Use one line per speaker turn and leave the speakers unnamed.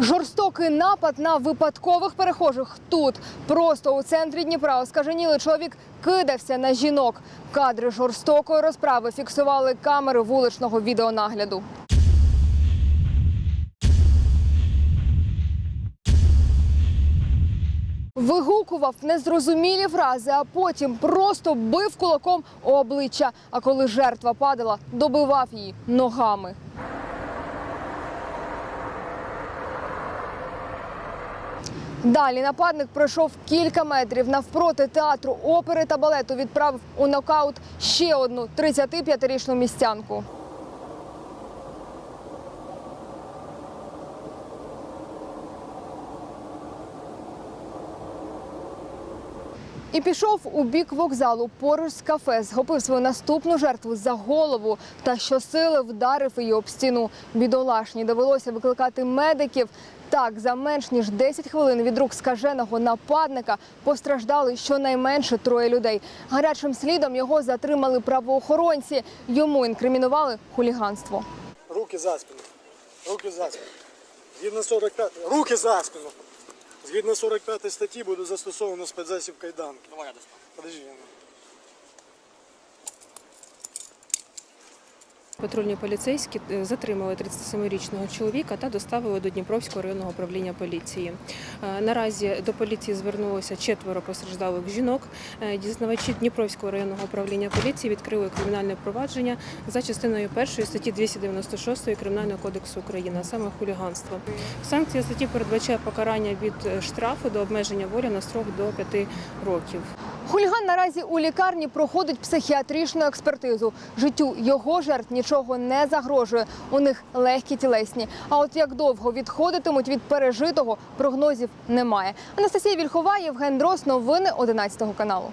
Жорстокий напад на випадкових перехожих тут, просто у центрі Дніпра, оскаженілий чоловік кидався на жінок. Кадри жорстокої розправи фіксували камери вуличного відеонагляду. Вигукував незрозумілі фрази, а потім просто бив кулаком обличчя. А коли жертва падала, добивав її ногами. Далі нападник пройшов кілька метрів навпроти театру опери та балету. Відправив у нокаут ще одну 35-річну містянку. І пішов у бік вокзалу поруч з кафе, схопив свою наступну жертву за голову та щосили вдарив її об стіну. Бідолашні довелося викликати медиків. Так, за менш ніж 10 хвилин від рук скаженого нападника постраждали щонайменше троє людей. Гарячим слідом його затримали правоохоронці. Йому інкримінували хуліганство.
Руки за спину. Руки за спину. Згідно 45... Руки за спину. Згідно 45 статті буде застосовано спецзасіб кайданки.
Давай я достану.
Подожди. Яна.
Патрульні поліцейські е, затримали 37-річного чоловіка та доставили до Дніпровського районного управління поліції. Е, Наразі до поліції звернулося четверо постраждалих жінок. Е, Дізнавачі Дніпровського районного управління поліції відкрили кримінальне провадження за частиною першої статті 296 Кримінального кодексу України, а саме хуліганство. Санкція статті передбачає покарання від штрафу до обмеження волі на строк до 5 років.
Хуліган наразі у лікарні проходить психіатричну експертизу. Життю його жертв нічого не загрожує. У них легкі тілесні. А от як довго відходитимуть від пережитого, прогнозів немає. Анастасія Вільхова, Євген Дрос. Новини 11 каналу.